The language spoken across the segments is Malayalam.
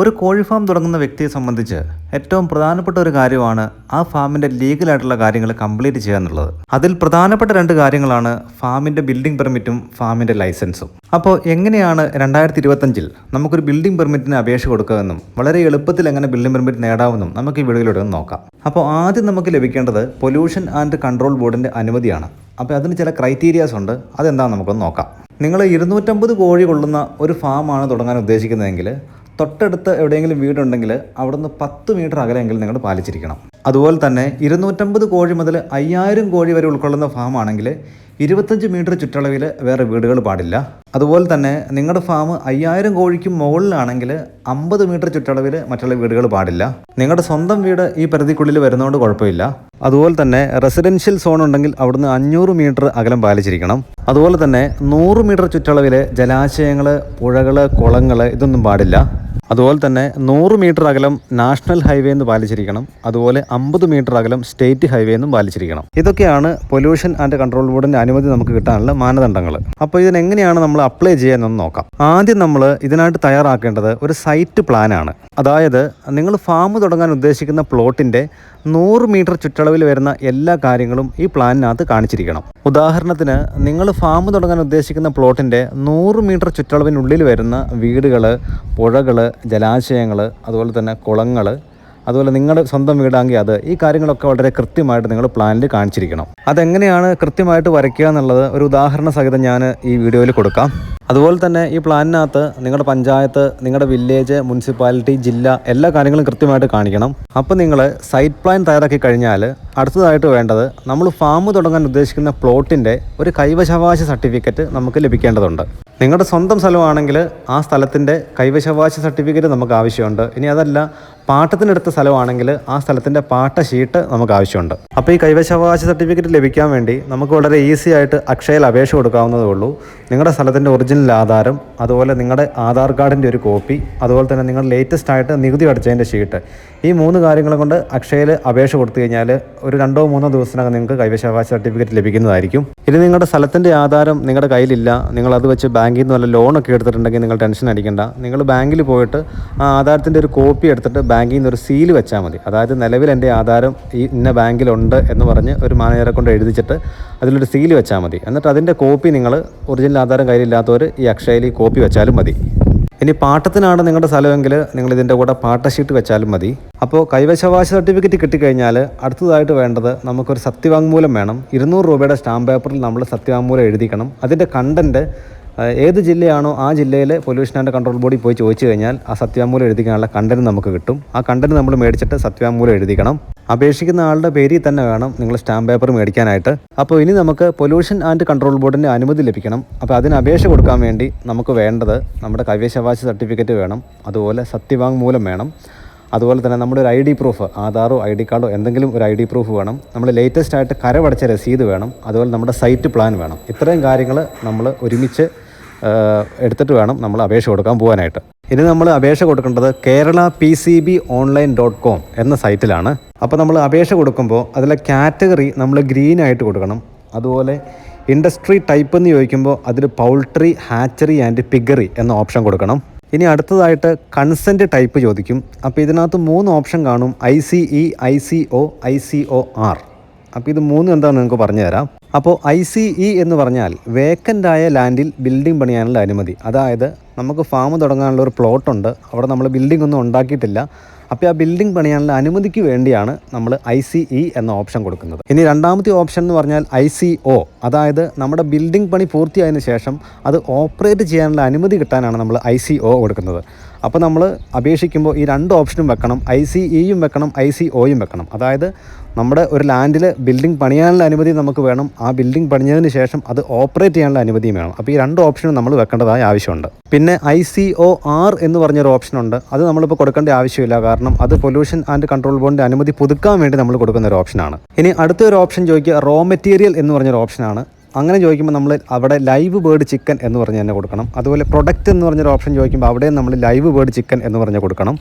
ഒരു കോഴി ഫാം തുടങ്ങുന്ന വ്യക്തിയെ സംബന്ധിച്ച് ഏറ്റവും പ്രധാനപ്പെട്ട ഒരു കാര്യമാണ് ആ ഫാമിന്റെ ലീഗലായിട്ടുള്ള കാര്യങ്ങൾ കംപ്ലീറ്റ് ചെയ്യുക എന്നുള്ളത്. അതിൽ പ്രധാനപ്പെട്ട രണ്ട് കാര്യങ്ങളാണ് ഫാമിന്റെ ബിൽഡിംഗ് പെർമിറ്റും ഫാമിന്റെ ലൈസൻസും. അപ്പോൾ എങ്ങനെയാണ് രണ്ടായിരത്തി ഇരുപത്തഞ്ചിൽ നമുക്കൊരു ബിൽഡിംഗ് പെർമിറ്റിന് അപേക്ഷ കൊടുക്കുകയെന്നും വളരെ എളുപ്പത്തിൽ എങ്ങനെ ബിൽഡിംഗ് പെർമിറ്റ് നേടാമെന്നും നമുക്ക് ഈ വീഡിയോയിലൂടെ ഒന്ന് നോക്കാം. അപ്പോൾ ആദ്യം നമുക്ക് ലഭിക്കേണ്ടത് പൊല്യൂഷൻ ആൻഡ് കൺട്രോൾ ബോർഡിന്റെ അനുമതിയാണ്. അപ്പോൾ അതിന് ചില ക്രൈറ്റീരിയാസ് ഉണ്ട്. അതെന്താണെന്ന് നമുക്കൊന്ന് നോക്കാം. നിങ്ങൾ ഇരുന്നൂറ്റമ്പത് കോഴി കൊള്ളുന്ന ഒരു ഫാമാണ് തുടങ്ങാൻ ഉദ്ദേശിക്കുന്നതെങ്കിൽ തൊട്ടടുത്ത് എവിടെയെങ്കിലും വീടുണ്ടെങ്കിൽ അവിടുന്ന് പത്ത് മീറ്റർ അകലെയെങ്കിലും നിങ്ങൾ പാലിച്ചിരിക്കണം. അതുപോലെ തന്നെ ഇരുന്നൂറ്റമ്പത് കോഴി മുതൽ അയ്യായിരം കോഴി വരെ ഉൾക്കൊള്ളുന്ന ഫാം ആണെങ്കിൽ ഇരുപത്തഞ്ച് മീറ്റർ ചുറ്റളവിൽ വേറെ വീടുകൾ പാടില്ല. അതുപോലെ തന്നെ നിങ്ങളുടെ ഫാം അയ്യായിരം കോഴിക്ക് മുകളിലാണെങ്കിൽ അമ്പത് മീറ്റർ ചുറ്റളവിൽ മറ്റുള്ള വീടുകൾ പാടില്ല. നിങ്ങളുടെ സ്വന്തം വീട് ഈ പരിധിക്കുള്ളിൽ വരുന്നതുകൊണ്ട് കുഴപ്പമില്ല. അതുപോലെ തന്നെ റെസിഡൻഷ്യൽ സോൺ ഉണ്ടെങ്കിൽ അവിടുന്ന് അഞ്ഞൂറ് മീറ്റർ അകലം പാലിച്ചിരിക്കണം. അതുപോലെ തന്നെ നൂറ് മീറ്റർ ചുറ്റളവിൽ ജലാശയങ്ങൾ പുഴകൾ കുളങ്ങൾ ഇതൊന്നും പാടില്ല. അതുപോലെ തന്നെ നൂറ് മീറ്റർ അകലം നാഷണൽ ഹൈവേ എന്ന് പാലിച്ചിരിക്കണം. അതുപോലെ അമ്പത് മീറ്റർ അകലം സ്റ്റേറ്റ് ഹൈവേ എന്നും പാലിച്ചിരിക്കണം. ഇതൊക്കെയാണ് പൊല്യൂഷൻ ആൻഡ് കൺട്രോൾ ബോർഡിന്റെ അനുമതി നമുക്ക് കിട്ടാനുള്ള മാനദണ്ഡങ്ങൾ. അപ്പോൾ ഇതിനെങ്ങനെയാണ് നമ്മൾ അപ്ലൈ ചെയ്യാനെന്ന് നോക്കാം. ആദ്യം നമ്മൾ ഇതിനായിട്ട് തയ്യാറാക്കേണ്ടത് ഒരു സൈറ്റ് പ്ലാനാണ്. അതായത് നിങ്ങൾ ഫാം തുടങ്ങാൻ ഉദ്ദേശിക്കുന്ന പ്ലോട്ടിന്റെ നൂറ് മീറ്റർ ചുറ്റളവിൽ വരുന്ന എല്ലാ കാര്യങ്ങളും ഈ പ്ലാനിനകത്ത് കാണിച്ചിരിക്കണം. ഉദാഹരണത്തിന് നിങ്ങൾ ഫാം തുടങ്ങാൻ ഉദ്ദേശിക്കുന്ന പ്ലോട്ടിന്റെ നൂറ് മീറ്റർ ചുറ്റളവിനുള്ളിൽ വരുന്ന വീടുകൾ പുഴകൾ ജലാശയങ്ങൾ അതുപോലെ തന്നെ കുളങ്ങൾ അതുപോലെ നിങ്ങളുടെ സ്വന്തം വീടാണെങ്കിൽ അത് ഈ കാര്യങ്ങളൊക്കെ വളരെ കൃത്യമായിട്ട് നിങ്ങൾ പ്ലാനിൽ കാണിച്ചിരിക്കണം. അതെങ്ങനെയാണ് കൃത്യമായിട്ട് വരയ്ക്കുക എന്നുള്ളത് ഒരു ഉദാഹരണ സഹിതം ഞാൻ ഈ വീഡിയോയിൽ കൊടുക്കാം. അതുപോലെ തന്നെ ഈ പ്ലാനിനകത്ത് നിങ്ങളുടെ പഞ്ചായത്ത് നിങ്ങളുടെ വില്ലേജ് മുനിസിപ്പാലിറ്റി ജില്ല എല്ലാ കാര്യങ്ങളും കൃത്യമായിട്ട് കാണിക്കണം. അപ്പോൾ നിങ്ങൾ സൈറ്റ് പ്ലാൻ തയ്യാറാക്കി കഴിഞ്ഞാൽ അടുത്തതായിട്ട് വേണ്ടത് നമ്മൾ ഫാം തുടങ്ങാൻ ഉദ്ദേശിക്കുന്ന പ്ലോട്ടിന്റെ ഒരു കൈവശാവകാശ സർട്ടിഫിക്കറ്റ് നമുക്ക് ലഭിക്കേണ്ടതുണ്ട്. നിങ്ങളുടെ സ്വന്തം സ്ഥലമാണെങ്കിൽ ആ സ്ഥലത്തിന്റെ കൈവശാവകാശ സർട്ടിഫിക്കറ്റ് നമുക്ക് ആവശ്യമുണ്ട്. ഇനി അതല്ല പാട്ടത്തിനെടുത്ത സ്ഥലമാണെങ്കിൽ ആ സ്ഥലത്തിന്റെ പാട്ട ഷീട്ട് നമുക്ക് ആവശ്യമുണ്ട്. അപ്പോൾ ഈ കൈവശാവകാശ സർട്ടിഫിക്കറ്റ് ലഭിക്കാൻ വേണ്ടി നമുക്ക് വളരെ ഈസി ആയിട്ട് അക്ഷയയിൽ അപേക്ഷ കൊടുക്കാവുന്നതേ ഉള്ളൂ. നിങ്ങളുടെ സ്ഥലത്തിന്റെ ഒറിജിനൽ ആധാരം അതുപോലെ നിങ്ങളുടെ ആധാർ കാർഡിന്റെ ഒരു കോപ്പി അതുപോലെ തന്നെ നിങ്ങൾ ലേറ്റസ്റ്റ് ആയിട്ട് നികുതി അടച്ചതിന്റെ ഷീട്ട് ഈ മൂന്ന് കാര്യങ്ങളും കൊണ്ട് അക്ഷയയിൽ അപേക്ഷ കൊടുത്തു കഴിഞ്ഞാൽ ഒരു രണ്ടോ മൂന്നോ ദിവസത്തിനകം നിങ്ങൾക്ക് കൈവശാവകാശ സർട്ടിഫിക്കറ്റ് ലഭിക്കുന്നതായിരിക്കും. ഇനി നിങ്ങളുടെ സ്ഥലത്തിന്റെ ആധാരം നിങ്ങളുടെ കയ്യിലില്ല നിങ്ങൾ അത് വെച്ച് ബാങ്കിൽ നിന്ന് വല്ല ലോണൊക്കെ എടുത്തിട്ടുണ്ടെങ്കിൽ നിങ്ങൾ ടെൻഷൻ അടിക്കേണ്ട. നിങ്ങൾ ബാങ്കിൽ പോയിട്ട് ആ ആധാരത്തിന്റെ ഒരു കോപ്പി എടുത്തിട്ട് ബാങ്കിൽ നിന്ന് ഒരു സീൽ വെച്ചാൽ മതി. അതായത് നിലവിൽ എന്റെ ആധാരം ഈ ഇന്ന ബാങ്കിലുണ്ട് എന്ന് പറഞ്ഞ് ഒരു മാനേജറെ കൊണ്ട് എഴുതിച്ചിട്ട് അതിലൊരു സീൽ വെച്ചാൽ മതി. എന്നിട്ട് അതിന്റെ കോപ്പി നിങ്ങൾ ഒറിജിനൽ ആധാരം കയ്യിലില്ലാത്തവർ ഈ അക്ഷയയിൽ കോപ്പി വെച്ചാലും മതി. ഇനി പാട്ടത്തിനാണ് നിങ്ങളുടെ സ്ഥലമെങ്കിൽ നിങ്ങൾ ഇതിന്റെ കൂടെ പാട്ട ഷീറ്റ് വെച്ചാലും മതി. അപ്പോൾ കൈവശാവകാശ സർട്ടിഫിക്കറ്റ് കിട്ടിക്കഴിഞ്ഞാൽ അടുത്തതായിട്ട് വേണ്ടത് നമുക്കൊരു സത്യവാങ്മൂലം വേണം. ഇരുന്നൂറ് രൂപയുടെ സ്റ്റാമ്പ് പേപ്പറിൽ നമ്മൾ സത്യവാങ്മൂലം എഴുതിക്കണം. അതിന്റെ കണ്ടന്റ് ഏത് ജില്ലയാണോ ആ ജില്ലയിലെ പൊല്യൂഷൻ ആൻഡ് കൺട്രോൾ ബോഡി പോയി ചോദിച്ചു കഴിഞ്ഞാൽ ആ സത്യവാങ്മൂലം എഴുതിക്കാനുള്ള കണ്ടന്റ് നമുക്ക് കിട്ടും. ആ കണ്ടന്റ് നമ്മൾ മേടിച്ചിട്ട് സത്യവാങ്മൂലം എഴുതിക്കണം. അപേക്ഷിക്കുന്ന ആളുടെ പേരിൽ തന്നെ വേണം നിങ്ങൾ സ്റ്റാമ്പ് പേപ്പർ മേടിക്കാനായിട്ട്. അപ്പോൾ ഇനി നമുക്ക് പൊല്യൂഷൻ ആൻഡ് കൺട്രോൾ ബോർഡിന്റെ അനുമതി ലഭിക്കണം. അപ്പോൾ അതിന് അപേക്ഷ കൊടുക്കാൻ വേണ്ടി നമുക്ക് വേണ്ടത് നമ്മുടെ കൈവശാവകാശ സർട്ടിഫിക്കറ്റ് വേണം. അതുപോലെ സത്യവാങ്മൂലം വേണം. അതുപോലെ തന്നെ നമ്മുടെ ഒരു ഐ ഡി പ്രൂഫ് ആധാറോ ഐ ഡി കാർഡോ എന്തെങ്കിലും ഒരു ഐ ഡി പ്രൂഫ് വേണം. നമ്മൾ ലേറ്റസ്റ്റ് ആയിട്ട് കരവടച്ച രസീത് വേണം. അതുപോലെ നമ്മുടെ സൈറ്റ് പ്ലാൻ വേണം. ഇത്രയും കാര്യങ്ങൾ നമ്മൾ ഒരുമിച്ച് എടുത്തിട്ട് വേണം നമ്മൾ അപേക്ഷ കൊടുക്കാൻ പോകാനായിട്ട് ഇനി നമ്മൾ അപേക്ഷ കൊടുക്കേണ്ടത് Kerala P C B online dot com എന്ന സൈറ്റിലാണ്. അപ്പോൾ നമ്മൾ അപേക്ഷ കൊടുക്കുമ്പോൾ അതിലെ കാറ്റഗറി നമ്മൾ ഗ്രീൻ ആയിട്ട് കൊടുക്കണം. അതുപോലെ ഇൻഡസ്ട്രി ടൈപ്പ് എന്ന് ചോദിക്കുമ്പോൾ അതിൽ പൗൾട്രി ഹാച്ചറി ആൻഡ് പിഗറി എന്ന ഓപ്ഷൻ കൊടുക്കണം. ഇനി അടുത്തതായിട്ട് കൺസെന്റ് ടൈപ്പ് ചോദിക്കും. അപ്പോൾ ഇതിനകത്ത് മൂന്ന് ഓപ്ഷൻ കാണും. I C E I C O I C O R അപ്പോൾ ഇത് മൂന്ന് എന്താണെന്ന് നിങ്ങൾക്ക് പറഞ്ഞു തരാം അപ്പോൾ ഐ സി ഇ എന്ന് പറഞ്ഞാൽ വേക്കന്റായ ലാൻഡിൽ ബിൽഡിംഗ് പണിയാനുള്ള അനുമതി. അതായത് നമുക്ക് ഫാം തുടങ്ങാനുള്ള ഒരു പ്ലോട്ടുണ്ട്. അവിടെ നമ്മൾ ബിൽഡിംഗ് ഒന്നും ഉണ്ടാക്കിയിട്ടില്ല. അപ്പോൾ ആ ബിൽഡിംഗ് പണിയാനുള്ള അനുമതിക്ക് വേണ്ടിയാണ് നമ്മൾ ഐ സി ഇ എന്ന ഓപ്ഷൻ കൊടുക്കുന്നത്. ഇനി രണ്ടാമത്തെ ഓപ്ഷൻ എന്ന് പറഞ്ഞാൽ ഐ സി ഒ. അതായത് നമ്മുടെ ബിൽഡിംഗ് പണി പൂർത്തിയായതിനു ശേഷം അത് ഓപ്പറേറ്റ് ചെയ്യാനുള്ള അനുമതി കിട്ടാനാണ് നമ്മൾ ഐ സി ഒ കൊടുക്കുന്നത്. അപ്പോൾ നമ്മൾ അപേക്ഷിക്കുമ്പോൾ ഈ രണ്ട് ഓപ്ഷനും വെക്കണം. ഐ സി ഇയും വെക്കണം ഐ സി ഒയും വെക്കണം. അതായത് നമ്മുടെ ഒരു ലാൻഡിൽ ബിൽഡിംഗ് പണിയാനുള്ള അനുമതി നമുക്ക് വേണം. ആ ബിൽഡിംഗ് പണിഞ്ഞതിന് ശേഷം അത് ഓപ്പറേറ്റ് ചെയ്യാനുള്ള അനുമതിയും വേണം. അപ്പോൾ ഈ രണ്ട് ഓപ്ഷനും നമ്മൾ വെക്കേണ്ടതായ ആവശ്യമുണ്ട്. പിന്നെ ഐ സി ഒ ആർ എന്ന് പറഞ്ഞൊരു ഓപ്ഷനുണ്ട്. അത് നമ്മളിപ്പോൾ കൊടുക്കേണ്ട ആവശ്യമില്ല. കാരണം അത് പൊല്യൂഷൻ ആൻഡ് കൺട്രോൾ ബോർഡിന്റെ അനുമതി പുതുക്കാൻ വേണ്ടി നമ്മൾ കൊടുക്കുന്ന ഒരു ഓപ്ഷനാണ്. ഇനി അടുത്തൊരു ഓപ്ഷൻ ചോദിക്കുക. റോ മെറ്റീരിയൽ എന്ന് പറഞ്ഞൊരു ഓപ്ഷനാണ്. അങ്ങനെ ചോദിക്കുമ്പോൾ നമ്മൾ അവിടെ ലൈവ് ബേർഡ് ചിക്കൻ എന്ന് പറഞ്ഞ് തന്നെ കൊടുക്കണം. അതുപോലെ പ്രൊഡക്റ്റ് എന്ന് പറഞ്ഞൊരു ഓപ്ഷൻ ചോദിക്കുമ്പോൾ അവിടെയും നമ്മൾ ലൈവ് ബേർഡ് ചിക്കൻ എന്ന് പറഞ്ഞ് കൊടുക്കണം.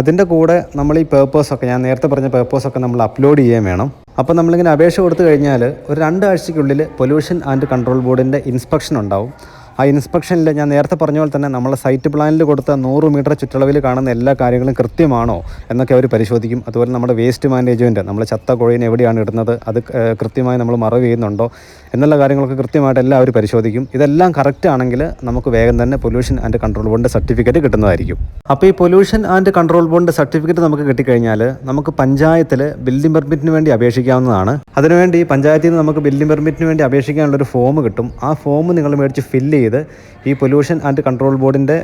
അതിന്റെ കൂടെ നമ്മൾ ഈ പേപ്പേഴ്സൊക്കെ ഞാൻ നേരത്തെ പറഞ്ഞ പേപ്പേഴ്സൊക്കെ നമ്മൾ അപ്ലോഡ് ചെയ്യാൻ വേണം. അപ്പോൾ നമ്മളിങ്ങനെ അപേക്ഷ കൊടുത്തു കഴിഞ്ഞാൽ ഒരു രണ്ടാഴ്ചയ്ക്കുള്ളിൽ പൊല്യൂഷൻ ആൻഡ് കൺട്രോൾ ബോർഡിന്റെ ഇൻസ്പെക്ഷൻ ഉണ്ടാവും. ആ ഇൻസ്പെക്ഷനിൽ ഞാൻ നേരത്തെ പറഞ്ഞ പോലെ തന്നെ നമ്മളെ സൈറ്റ് പ്ലാനിൽ കൊടുത്ത നൂറ് മീറ്റർ ചുറ്റളവിൽ കാണുന്ന എല്ലാ കാര്യങ്ങളും കൃത്യമാണോ എന്നൊക്കെ അവർ പരിശോധിക്കും. അതുപോലെ നമ്മുടെ വേസ്റ്റ് മാനേജ്മെന്റ് നമ്മൾ ചത്ത കോഴിനെ എവിടെയാണ് ഇടുന്നത് അത് കൃത്യമായി നമ്മൾ മറവ് ചെയ്യുന്നുണ്ടോ എന്നുള്ള കാര്യങ്ങളൊക്കെ കൃത്യമായിട്ട് എല്ലാം അവർ പരിശോധിക്കും. ഇതെല്ലാം കറക്റ്റ് ആണെങ്കിൽ നമുക്ക് വേഗം തന്നെ പൊല്യൂഷൻ ആൻഡ് കൺട്രോൾ ബോർഡിന്റെ സർട്ടിഫിക്കറ്റ് കിട്ടുന്നതായിരിക്കും. അപ്പോൾ ഈ പൊല്യൂഷൻ ആൻഡ് കൺട്രോൾ ബോർഡിന്റെ സർട്ടിഫിക്കറ്റ് നമുക്ക് കിട്ടിക്കഴിഞ്ഞാൽ നമുക്ക് പഞ്ചായത്തിൽ ബിൽഡിംഗ് പെർമിറ്റിന് വേണ്ടി അപേക്ഷിക്കാവുന്നതാണ്. അതിനുവേണ്ടി പഞ്ചായത്തിൽ നിന്ന് നമുക്ക് ബിൽഡിംഗ് പെർമിറ്റിന് വേണ്ടി അപേക്ഷിക്കാനുള്ളൊരു ഫോം കിട്ടും. ആ ഫോം നിങ്ങൾ മേടിച്ച് ഫില്ല് ചെയ്ത് ഈ പൊല്യൂഷൻ ആൻഡ് കൺട്രോൾ ബോർഡിന്റെ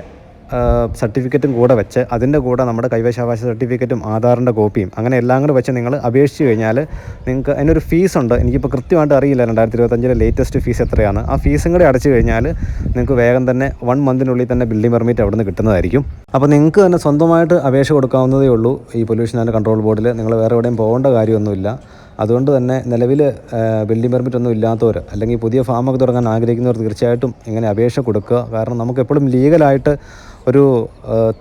സർട്ടിഫിക്കറ്റും കൂടെ വെച്ച് അതിന്റെ കൂടെ നമ്മുടെ കൈവശാവകാശ സർട്ടിഫിക്കറ്റും ആധാറിന്റെ കോപ്പിയും അങ്ങനെ എല്ലാം കൂടെ വെച്ച് നിങ്ങൾ അപേക്ഷിച്ച് കഴിഞ്ഞാൽ നിങ്ങൾക്ക് അതിനൊരു ഫീസ് ഉണ്ട്. എനിക്കിപ്പോൾ കൃത്യമായിട്ട് അറിയില്ല രണ്ടായിരത്തി ഇരുപത്തഞ്ചിലെ ലേറ്റസ്റ്റ് ഫീസ് എത്രയാണ്. ആ ഫീസും കൂടെ അടച്ചു കഴിഞ്ഞാൽ നിങ്ങൾക്ക് വേഗം തന്നെ വൺ മന്തിനുള്ളിൽ തന്നെ ബിൽഡിംഗ് പെർമിറ്റ് അവിടെ നിന്ന് കിട്ടുന്നതായിരിക്കും. അപ്പോൾ നിങ്ങൾക്ക് തന്നെ സ്വന്തമായിട്ട് അപേക്ഷ കൊടുക്കാവുന്നതേ ഉള്ളൂ ഈ പൊല്യൂഷൻ ആൻഡ് കൺട്രോൾ ബോർഡിൽ നിങ്ങൾ വേറെ എവിടെയും പോകേണ്ട കാര്യമൊന്നുമില്ല. അതുകൊണ്ട് തന്നെ നിലവിൽ ബിൽഡിംഗ് പെർമിറ്റ് ഒന്നും ഇല്ലാത്തവർ അല്ലെങ്കിൽ പുതിയ ഫാമൊക്കെ തുടങ്ങാൻ ആഗ്രഹിക്കുന്നവർ തീർച്ചയായിട്ടും ഇങ്ങനെ അപേക്ഷ കൊടുക്കുക. കാരണം നമുക്ക് എപ്പോഴും ലീഗലായിട്ട് ഒരു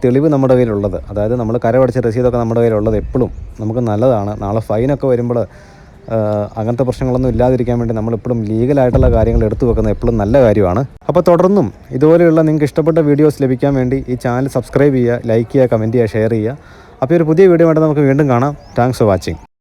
തെളിവ് നമ്മുടെ കയ്യിലുള്ളത്. അതായത് നമ്മൾ കരമടച്ച രസീതൊക്കെ നമ്മുടെ കയ്യിലുള്ളത് എപ്പോഴും നമുക്ക് നല്ലതാണ്. നാളെ ഫൈനൊക്കെ വരുമ്പോൾ അങ്ങനത്തെ പ്രശ്നങ്ങളൊന്നും ഇല്ലാതിരിക്കാൻ വേണ്ടി നമ്മളെപ്പോഴും ലീഗലായിട്ടുള്ള കാര്യങ്ങൾ എടുത്തു വെക്കുന്നത് എപ്പോഴും നല്ല കാര്യമാണ്. അപ്പോൾ തുടർന്നും ഇതുപോലെയുള്ള നിങ്ങൾക്ക് ഇഷ്ടപ്പെട്ട വീഡിയോസ് ലഭിക്കാൻ വേണ്ടി ഈ ചാനൽ സബ്സ്ക്രൈബ് ചെയ്യുക ലൈക്ക് ചെയ്യുക കമന്റ് ചെയ്യുക ഷെയർ ചെയ്യുക. അപ്പോൾ ഒരു പുതിയ വീഡിയോ ആയിട്ട് നമുക്ക് വീണ്ടും കാണാം. Thanks for watching